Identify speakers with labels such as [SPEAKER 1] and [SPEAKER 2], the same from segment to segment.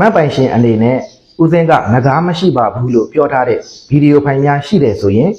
[SPEAKER 1] မတ်ပိုင်ရှင်အနေနဲ့ဦးစင်းကငကားမရှိပါဘူးလို့ပြောထားတဲ့ဗီဒီယိုဖိုင်များရှိတယ်ဆိုရင်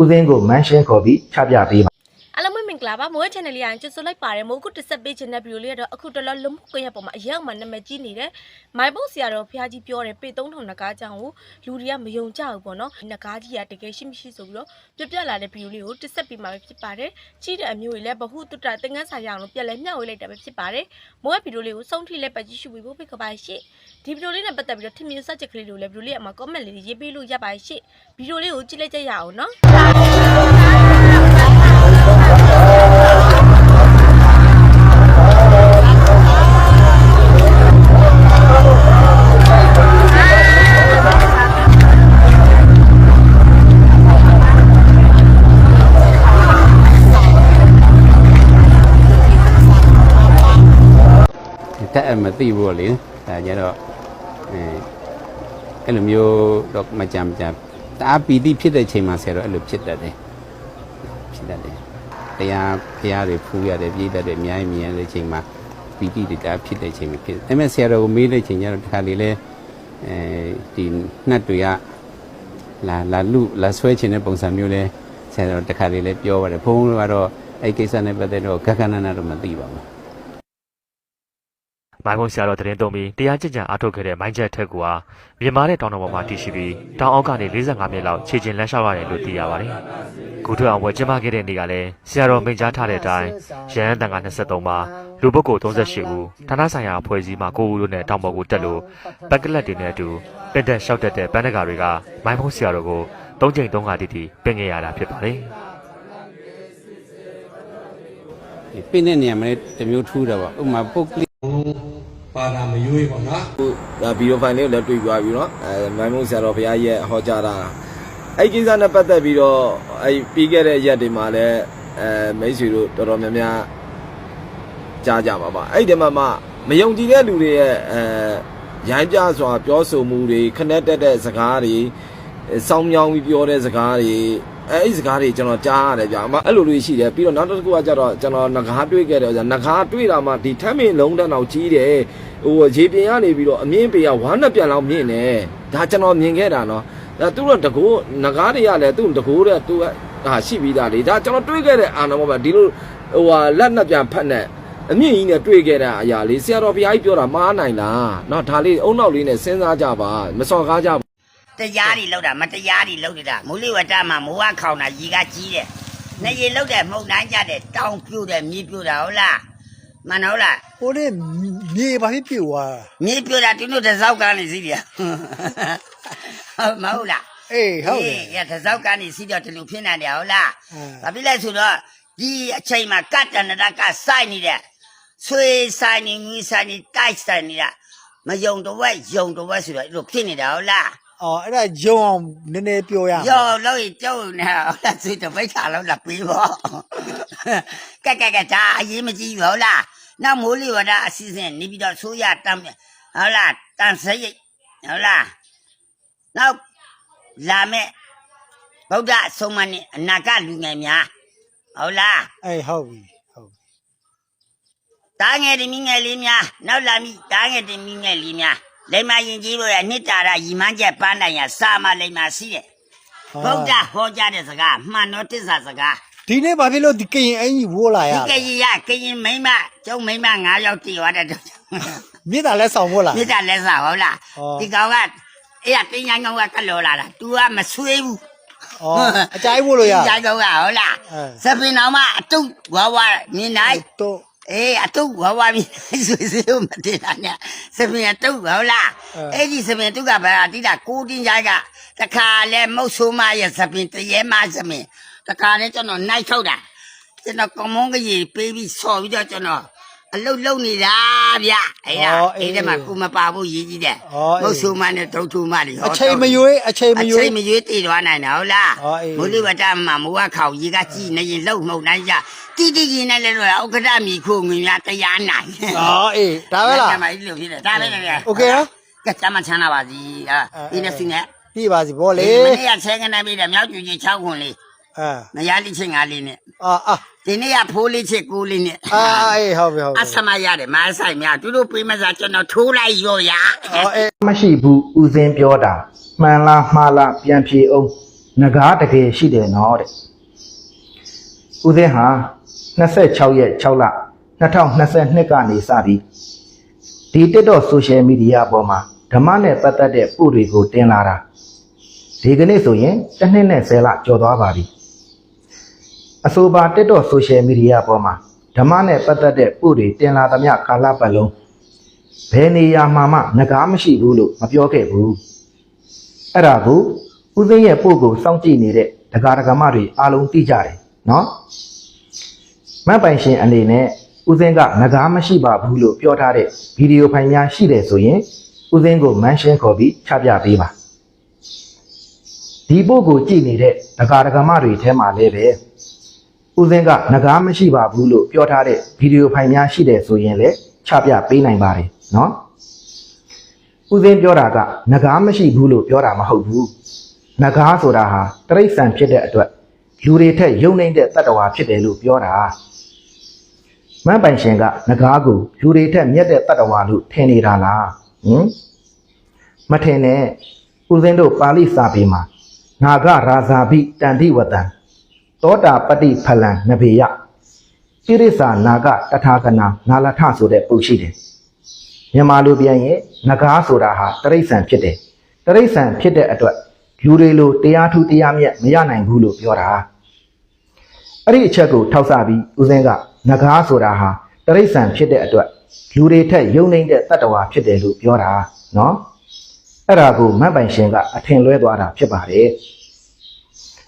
[SPEAKER 1] ဦးစင်းကိုမန်ရှင်းခေါ်ပြီးချပြပေးပါ
[SPEAKER 2] အားလုံးပဲမင်္ဂလာပါမိုး channel လေးရရင်ကြိုဆိုလိုက်ပါတယ်မိုးခုတစ်ဆက်ပေးခြင်းတဲ့ဗီဒီယိုလေးကတော့အခုတလောလုံးကွင်းရပေါ်မှာအရောက်မှနာမည်ကြီးနေတယ်မိုင်ဘုတ်ဆရာတော်ဖះကြီးပြောတယ်ပေ3000နဂါးကြောင်ကိုလူတွေကမယုံကြဘူးပေါ့နော်နဂါးကြီးကတကယ်ရှိမရှိဆိုပြီးတော့ပြပြလာတဲ့ဗီဒီယိုလေးကိုတစ်ဆက်ပေးမှာပဲဖြစ်ပါတယ်ကြီးတဲ့အမျိုးတွေလည်းဘဟုတုတ္တသင်္ကန်းစာရအောင်လို့ပြန်လဲမျှဝေလိုက်တာပဲဖြစ်ပါတယ်မိုးရဲ့ဗီဒီယိုလေးကိုစုံထိလက်ပတ်ကြည့်ရှုပြီးဖို့ဖိတ်ခပါရှင့်ဒီဗီဒီယိုလေးနဲ့ပတ်သက်ပြီးတော့ထင်မြင်စကြက်ကလေးတွေလည်းဗီဒီယိုလေးအမှာ comment လေးရေးပေးလို့ရပါတယ်ရှင့်ဗီဒီယိုလေးကိုကြည့်လိုက်ကြရအောင်နော်
[SPEAKER 3] တက်အမသိဘူးပေါ့လေဒါကြတော့အဲအဲ့လိုမျိုးတော့မကြမ်းကြမ်းတအားပီတိဖြစ်တဲ့ချိန်မှာဆရာတော့အဲ့လိုဖြစ်တတ်တယ်ဖြစ်တတ်တယ်တရားဖရားတွေဖူးရတယ်ပြေးတတ်တယ်အများကြီးမြင်ရတဲ့ချိန်မှာပီတိတွေတအားဖြစ်တဲ့ချိန်မှာဖြစ်တယ်ဒါပေမဲ့ဆရာတော်ကိုမေးတဲ့ချိန်ကျတော့ဒီခါလေးလဲအဲဒီနှက်တွေကလာလာလူလာဆွဲချင်တဲ့ပုံစံမျိုးလဲဆရာတော်တစ်ခါလေးလဲပြောပါတယ်ဘုန်းတော်ကတော့အဲ့ကိစ္စနဲ့ပတ်သက်တော့ဂဂနနာတော့မသိပါဘူး
[SPEAKER 4] မိုင်းကုန်းဆရာတော်တရင်သုံးပြီးတရားကျင့်ကြံအားထုတ်ခဲ့တဲ့မိုင်းချက်ထက်ကဟာမြန်မာတဲ့တောင်တော်ပေါ်မှာတည်ရှိပြီးတောင်အောက်ကနေ45မိနစ်လောက်ခြေကျင်လမ်းလျှောက်ရတယ်လို့သိရပါတယ်။ကုထုအောင်ဝယ်ကျင်းပခဲ့တဲ့နေ့ကလည်းဆရာတော်မိန့်ကြားထားတဲ့အတိုင်းရဟန်းတန်ခါ23ပါလူပုဂ္ဂိုလ်38ဦးဌာနဆိုင်ရာအဖွဲ့အစည်းမှ9ဦးတို့နဲ့တောင်ပေါ်ကိုတက်လို့ပက်ကလက်တွေနဲ့အတူပင့်တက်လျှောက်တက်တဲ့ပန်းတကာတွေကမိုင်းကုန်းဆရာတော်ကို၃ချိန်၃ခါတိတိပင့်ခဲ့ရတာဖြစ်ပါတယ်။
[SPEAKER 3] ဒီပင်းတဲ့နေရာမှာလည်းတစ်မျိုးထူးတာပေါ့ဥပမာပုတ်ကလေး
[SPEAKER 5] ပါတာ မျိုးကြီးပေါ့နော်
[SPEAKER 6] ဗီဒီယိုဖိုင်လေးကိုလည်းတွေ့ပြပြီးတော့အဲမိုင်းမုံဆရာတော်ဘုရားရဲ့ဟောကြားတာအဲ့ကိစ္စနဲ့ပတ်သက်ပြီးတော့အဲ့ပြီးခဲ့တဲ့ရက်တွေမှာလည်းအဲမိတ်ဆွေတို့တော်တော်များများကြားကြပါပါအဲ့ဒီမှာမှမယုံကြည်တဲ့လူတွေရဲ့အဲရိုင်းပြစွာပြောဆိုမှုတွေခနဲ့တက်တဲ့စကားတွေစောင်းမြောင်းပြီးပြောတဲ့စကားတွေအဲ့ဒီစကားတွေကျွန်တော်ကြားရတယ်ကြာအမအဲ့လိုတွေရှိတယ်ပြီးတော့နောက်တစ်ခုကကြတော့ကျွန်တော်ငကားတွေးခဲ့တယ်ဆိုငကားတွေးတာမှဒီထမ်းမင်းလုံးတန်းအောင်ကြီးတယ် ဟိုရေပြင်ကနေပြီးတော့အမြင့်ပေကဝမ်းနှစ်ပြန်လောက်မြင့်နေဒါကျွန်တော်မြင်ခဲ့တာနော်ဒါသူတို့တကိုးငကားတွေကလည်းသူ့တကိုးတဲ့သူကဟာရှိပြီးသားလေဒါကျွန်တော်တွေးခဲ့တဲ့အာနာမောပါဒီလိုဟိုဟာလက်နှစ်ပြန်ဖက်နဲ့အမြင့်ကြီးနဲ့တွေးခဲ့တဲ့အရာလေးဆရာတော်ဘုရားကြီးပြောတာမှားနိုင်လားနော်ဒါလေးအုံနောက်လေးနဲ့စဉ်းစားကြပါမစော်ကားကြပါ
[SPEAKER 7] တရားတွေလောက်တာမတရားတွေလောက်တာမူလိဝတ္တမှာမိုးဝခေါင်တာရီကကြီးတယ်နေရီလောက်တယ်မှုန်တိုင်းကြတယ်တောင်ပြို့တယ်မြေပြို့တာဟုတ်လား မှန်တော့လား
[SPEAKER 5] ဟိုနေ့မြေဘာဖြစ်ပြိုသွား
[SPEAKER 7] မြေပြို့တာသူတို့တစ်စောက်ကနေစီးတယ်ဟုတ်မဟုတ်လား
[SPEAKER 5] အေးဟုတ်တယ်
[SPEAKER 7] ရတစ်စောက်ကနေစီးတော့ဒီလိုဖြစ်နေတယ်ဟုတ်လား
[SPEAKER 5] အင်း
[SPEAKER 7] ဘာဖြစ်လဲဆိုတော့ဒီအချိန်မှာကတ္တနရကစိုက်နေတဲ့ဆွေဆိုင်နေငီးဆိုင်နေတိုက်ဆိုင်နေတာမယုံတော့ဝက်ယုံတော့ဝက်ဆိုတော့အဲ့လိုဖြစ်နေတာဟုတ်လား
[SPEAKER 5] အော်အဲ့ဒါယုံအောင်နည်းနည်းပြောရမယ်
[SPEAKER 7] ယောလို့ရကျုပ်နေဟုတ်လားစိတ်တပိတ်ချလို့လာပြီးပေါ့ကဲကဲကဲဒါအရေးမကြီးဘူးဟုတ်လားနောက်မိုးလေဝဒအစီအစဉ်နေပြီးတော့ဆိုးရတမ်းဟုတ်လားတန်စရိတ်ဟုတ်လားနောက်လာမဲ့ဗုဒ္ဓဆုံးမနဲ့အနာကလူငယ်များဟုတ်လား
[SPEAKER 5] အေးဟုတ်ပြီဟုတ်ပြီ
[SPEAKER 7] တားငယ်တင်မြငယ်လေးများနောက်လာမိတားငယ်တင်မြငယ်လေးများ လိမ္မာရင်ကြီးလို့ရနှစ်တာရရီမန်းချက်ပန်းတိုင်ရစာမလိမ္မာရှိတယ်ဗုဒ္ဓဟောကြားတဲ့စကားမှန်တော့တစ္ဆာစကား
[SPEAKER 5] ဒီနေ့ဘာဖြစ်လို့ဒီကရင်အင်ကြီးဝိုးလာရ
[SPEAKER 7] ဒီ
[SPEAKER 5] လဲ
[SPEAKER 7] ကကြီးရကရင်မိမကျုံမိမ9ယောက်တည်သွားတဲ့တော့
[SPEAKER 5] မြေတားလဲဆောင်ဝိုးလာ
[SPEAKER 7] မိသားလက်စားဟုတ်လား
[SPEAKER 5] ဟော
[SPEAKER 7] ဒီကောင်ကအဲ့ရတင်းချိုင်းကောင်ကကလောလာတာ तू ကမဆွေးဘူး
[SPEAKER 5] အော်အကြိုက်ဝိုးလို့ရ
[SPEAKER 7] တင်းချိုင်းကောင်ကဟုတ်လား
[SPEAKER 5] အဲ
[SPEAKER 7] စပင်တော်မှာအတုတ်ဝါဝါမြင်နိုင်
[SPEAKER 5] တော့
[SPEAKER 7] အေးအတုတ်ဝါဝါမြင်နိုင်ဆွေးဆွေးမတင်တာနဲ့စပင်အတုတ်ဟုတ်လားအဲ့ဒီစပင်တုတ်ကဘာတိတာကိုတင်းချိုင်းကတခါလဲမုတ်ဆိုးမရဲ့စပင်တရေမစပင်တခါလဲကျွန်တော်နိုင်ထုတ်တာကျွန်တော်ကမုန်းကြီးပေးပြီးဆော်ပြီးတော့ကျွန်တော် အလုတ်လုံနေတာဗျအဲ့ဒါအဲ့ဒီမှာကိုမပါဘူးရည်ကြီးတယ် မုတ်ဆူမနဲ့ဒုတ်ထူမတွေ
[SPEAKER 5] အချိန်မရွေးအချိန်မ
[SPEAKER 7] အ
[SPEAKER 5] ရွေး
[SPEAKER 7] ချိန်မရွေးတည်သွားနိုင်တာဟုတ်လား
[SPEAKER 5] ဟောအေး
[SPEAKER 7] မုလိဝတ္တမှာမိုးကခေါင်ရေကကြည်နေရင်လှုပ်မှုန်နိုင်ကြတိတိကြီးနဲ့လည်းတော့ဥက္ကဋ္ဌမီခုငွေများတရားနိုင်
[SPEAKER 5] အော်အေးဒါပဲလား
[SPEAKER 7] ဒါမှဒီလိုဖြစ်တယ်ဒါပဲလေ
[SPEAKER 5] โอเคနော်
[SPEAKER 7] ကဲတမချမ်းသာပါစီအာ
[SPEAKER 5] အဲ
[SPEAKER 7] ဒီနေ့စင်းနဲ့
[SPEAKER 5] ပြီပါစီဗောလေ
[SPEAKER 7] မနေ့ကဆဲကနေပြီးတယ်မြောက်ကျူကြီး6ခွန်လေး
[SPEAKER 5] အာ
[SPEAKER 7] မရလေးချင်းငါလေးနဲ့
[SPEAKER 5] အာအာ
[SPEAKER 7] ဒီနေ့ကဖိုးလေးချစ်ကိုလေးနဲ့
[SPEAKER 5] အာအေးဟုတ်ပြီဟုတ်ပြီ
[SPEAKER 7] အဆမရတယ်မအဆိုင်များသူတို့ပေးမစားကျွန်တော်ထိုးလိုက်ရောရ
[SPEAKER 5] အော်အေး
[SPEAKER 1] မရှိဘူးဦးစင်းပြောတာမှန်လားမှားလားပြန်ဖြေအောင်ငကားတကယ်ရှိတယ်နော်တဲ့ဦးစင်းဟာ26ရက်6လ2022ကနေစပြီးဒီ TikTok social media ပေါ်မှာဓမ္မနဲ့ပတ်သက်တဲ့ပို့တွေကိုတင်လာတာဒီကနေ့ဆိုရင်တစ်နှစ်နဲ့10လကျော်သွားပါပြီ အဆိုပါ TikTok social media ပေါ်မှာဓမ္မနဲ့ပတ်သက်တဲ့ပို့တွေတင်လာသမျှကာလပတ်လုံးဘယ်နေရာမှာမှငကားမရှိဘူးလို့မပြောခဲ့ဘူးအဲ့ဒါကိုဦးသိန်းရဲ့ပို့ကိုစောင့်ကြည့်နေတဲ့ဒကာဒကမတွေအားလုံးသိကြတယ်နော်မတ်ပိုင်ရှင်အနေနဲ့ဦးသိန်းကငကားမရှိပါဘူးလို့ပြောထားတဲ့ဗီဒီယိုဖိုင်များရှိတယ်ဆိုရင်ဦးသိန်းကိုမန်ရှင်းခေါ်ပြီးချပြပေးပါဒီပို့ကိုကြည့်နေတဲ့ဒကာဒကမတွေထဲမှာလည်းပဲ ဦးသိန်းကငကားမရှိပါဘူးလို့ပြောထားတဲ့ဗီဒီယိုဖိုင်များရှိတယ်ဆိုရင်လည်းချပြပေးနိုင်ပါတယ်နော်ဦးစင်းပြောတာကငကားမရှိဘူးလို့ပြောတာမဟုတ်ဘူးငကားဆိုတာဟာတရိษံဖြစ်တဲ့အတွက်လူတွေထက်ယုံနေတဲ့တတ္တဝါဖြစ်တယ်လို့ပြောတာမန်းပိုင်ရှင်ကငကားကိုလူတွေထက်မြတ်တဲ့တတ္တဝါလို့ထင်နေတာလားဟင်မထင်နဲ့ဦးစင်းတို့ပါဠိစာပေမှာငါကရာဇာပိတန်တိဝတံ သောတာပတိဖလံနဘေယပိရိစ္ဆာနာကတထာကနာနာလထဆိုတဲ့ပုတ်ရှိတယ် မြန်မာလိုပြန်ရင်ငကားဆိုတာဟာတရိษံဖြစ်တယ်တရိษံဖြစ်တဲ့အတွက်လူတွေလိုတရားထူးတရားမြတ်မရနိုင်ဘူးလို့ပြောတာအဲ့ဒီအချက်ကိုထောက်ဆပြီးဦးစင်းကငကားဆိုတာဟာတရိษံဖြစ်တဲ့အတွက်လူတွေထက်ယုံနေတဲ့တတ္တဝါဖြစ်တယ်လို့ပြောတာနော်အဲ့ဒါကိုမတ်ပိုင်ရှင်ကအထင်လွဲသွားတာဖြစ်ပါတယ်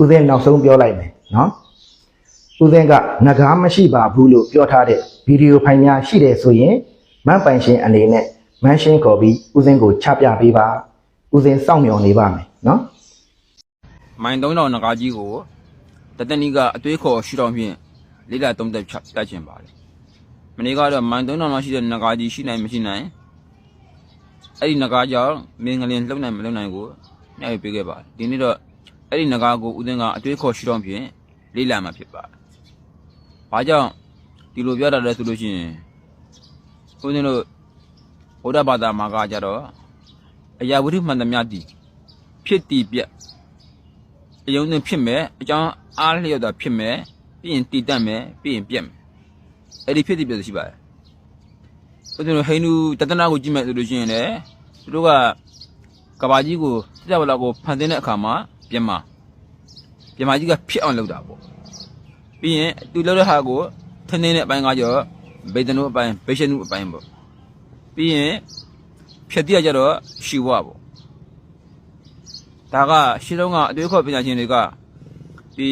[SPEAKER 1] ဦးစင်းနောက်ဆုံးပြောလိုက်မယ် နော်ဦးစင်းကငကားမရှိပါဘူးလို့ပြောထားတဲ့ဗီဒီယိုဖိုင်များရှိတယ်ဆိုရင်မန်ပိုင်ရှင်အနေနဲ့မန်ရှင်းခေါ်ပြီးဦးစင်းကိုချပြပေးပါဦးစင်းစောင့်မျှော်နေပါမယ်နော်
[SPEAKER 8] မိုင်3000နဂါကြီးကိုတတနီကအသွေးခေါ်ရှူတော်ဖြင့်လေးလာသုံးသက်ဖြတ်တတ်ချင်ပါတယ်မနေ့ကတော့မိုင်3000လောက်ရှိတဲ့နဂါကြီးရှိနိုင်မရှိနိုင်အဲ့ဒီနဂါကြောင့်မင်းငလင်လှုပ်နိုင်မလှုပ်နိုင်ကိုညှိပေးခဲ့ပါတယ်ဒီနေ့တော့အဲ့ဒီနဂါကိုဦးသိန်းကအသွေးခေါ်ရှူတော်ဖြင့် လေးလာမှာဖြစ်ပါတယ်ဘာကြောင့်ဒီလိုပြောတာလဲဆိုလို့ရှိရင်ဦးသိန်းတို့ဘုရားဘာသာမှာကကြတော့အရာဝတ္ထုမှန်သမျှတည်ဖြစ်တည်ပြက်အယုံနဲ့ဖြစ်မယ်အကြောင်းအားလျော့တာဖြစ်မယ်ပြီးရင်တည်တတ်မယ်ပြီးရင်ပြက်မယ်အဲ့ဒီဖြစ်တည်ပြက်ရှိပါတယ်ဥဒ္ဒဟိန္ဒူတတနာကိုကြည့်မယ်ဆိုလို့ရှိရင်လည်းသူတို့ကကဘာကြီးကိုစကြဝဠာကိုဖန်ဆင်းတဲ့အခါမှာပြမ ပြမကြီးကဖြစ်အောင်လုပ်တာပေါ့ပြီးရင်သူလုပ်တဲ့ဟာကိုထင်းထင်းတဲ့အပိုင်းကကြောဗေဒနုအပိုင်းဗေရှနုအပိုင်းပေါ့ပြီးရင်ဖြစ်တည်ရကြတော့ရှိဝပေါ့ဒါကရှင်းလုံးကအတွေးခေါ်ပညာရှင်တွေကဒီ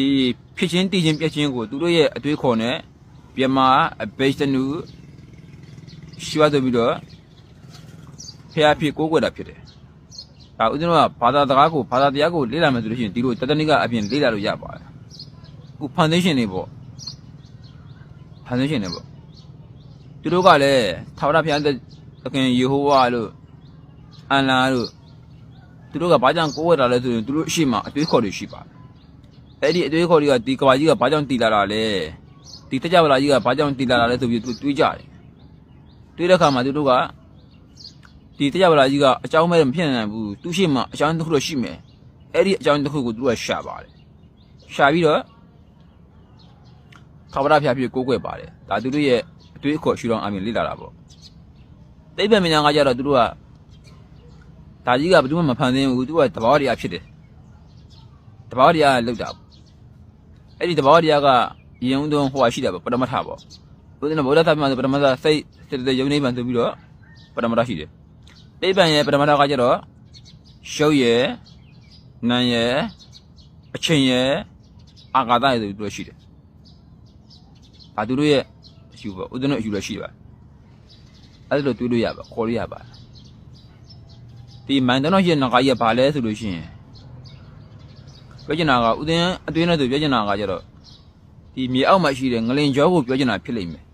[SPEAKER 8] ဖြစ်ချင်းတည်ချင်းပြက်ချင်းကိုသူတို့ရဲ့အတွေးခေါ်နဲ့ပြမအဘိစနုရှိရဆိုပြီးတော့ဖျားဖြစ်ကိုးကွယ်တာဖြစ်တယ်။ ဒါဥစဉ်ကဘာသာတရားကိုဘာသာတရားကိုလေ့လာမယ်ဆိုလို့ရှိရင်ဒီလိုတတနိကအပြင်လေ့လာလို့ရပါတယ်။အခု foundation တွေပေါ့ foundation တွေပေါ့သူတို့ကလည်းသာဝရဘုရားသခင်ယေဟောဝါလို့အန်လာလို့သူတို့ကဘာကြောင့်ကိုးဝဲတာလဲဆိုရင်သူတို့အရှိမအတွေးခေါ်တွေရှိပါတယ်အဲ့ဒီအတွေးခေါ်တွေကဒီကဘာကြီးကဘာကြောင့်တည်လာတာလဲဒီတကြဝဠာကြီးကဘာကြောင့်တည်လာတာလဲဆိုပြီးသူတွေးကြတယ်တွေးတဲ့အခါမှာသူတို့က ဒီတကြဝဠာကြီးကအကြောင်းမဲ့မဖြစ်နိုင်ဘူးသူရှိမအကြောင်းတစ်ခုတော့ရှိမယ်အဲ့ဒီအကြောင်းတစ်ခုကိုသူတို့ကရှာပါတယ်ရှာပြီးတော့ခါဗရဖျားပြကိုးကွယ်ပါတယ်ဒါသူတို့ရဲ့အတွေးခေါ်ရှုထောင့်အမြင်လေ့လာတာပေါ့တိဗ္ဗံမညာကကြတော့သူတို့ကဒါကြီးကဘယ်သူမှမဖန်ဆင်းဘူးသူကတဘာဝတရားဖြစ်တယ်တဘာဝတရားလောက်တာပေါ့အဲ့ဒီတဘာဝတရားကယုံသွန်းဟိုဟာရှိတာပေါ့ပရမထပေါ့ဘုရားဗုဒ္ဓသမဆိုပရမထစိတ်စိတ်တဲ့ယုံနေပန်ဆိုပြီးတော့ပရမထရှိတယ် တိဗ္ဗံရဲ့ပရမထကကျတော့ရှုပ်ရဲ့နာရဲ့အချိန်ရဲ့အာဃာတရဲ့ဆိုပြီးတော့ရှိတယ်ဒါသူတို့ရဲ့အယူပေါ့ဥဒ္ဒနအယူလည်းရှိပါအဲ့ဒါလိုတွေးလို့ရပါခေါ်လို့ရပါဒီမိုင်တနော်ရဲ့ငါကြီးကဘာလဲဆိုလို့ရှိရင်ပြောချင်တာကဥဒင်းအတွင်းနဲ့ဆိုပြောချင်တာကကျတော့ဒီမြေအောက်မှာရှိတဲ့ငလင်ကြောကိုပြောချင်တာဖြစ်လိမ့်မယ်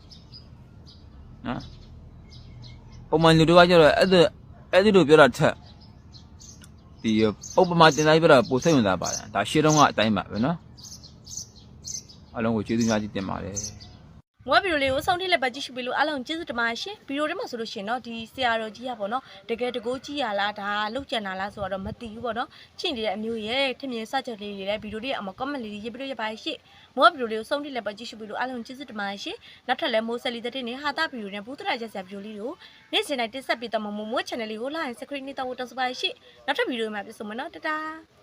[SPEAKER 8] နော်ပုံမှန်လူတွေကကျတော့အဲ့ဒါ အဲ့ဒီလိုပြောတာထက်ဒီဥပမာတင်လိုက်ပြတာပိုစိတ်ဝင်စားပါတယ်ဒါရှေ့တုန်းကအတိုင်းပါပဲเนาะအလုံးကိုကျေးဇူးများကြီးတင်ပါတယ်
[SPEAKER 2] မွေးဗီဒီယိုလေးကိုစောင့်ထိလက်ပတ်ကြည့်ရှုပြီးလို့အားလုံးကျေးဇူးတင်ပါတယ်ရှင်ဗီဒီယိုထဲမှာဆိုလို့ရှိရင်တော့ဒီဆရာတော်ကြီးကပေါ့နော်တကယ်တကိုးကြီးရလားဒါလောက်ကျန်တာလားဆိုတော့မသိဘူးပေါ့နော်ချင်းနေတဲ့အမျိုးရဲ့ထင်မြင်စချက်လေးတွေလည်းဗီဒီယိုလေးအမ comment လေးရေးပြီးလို့ရပါတယ်ရှင်မွေးဗီဒီယိုလေးကိုစောင့်ထိလက်ပတ်ကြည့်ရှုပြီးလို့အားလုံးကျေးဇူးတင်ပါတယ်ရှင်နောက်ထပ်လည်းမိုးဆက်လီတဲ့နေဟာတာဗီဒီယိုနဲ့ဘူးတရရက်ဆက်ဗီဒီယိုလေးကိုနေ့စဉ်တိုင်းတင်ဆက်ပေးတော့မမိုးမိုး channel လေးကို like subscribe နေတော့တောင်းစပါရှင်နောက်ထပ်ဗီဒီယိုမှာပြန်ဆုံမယ်နော်တတား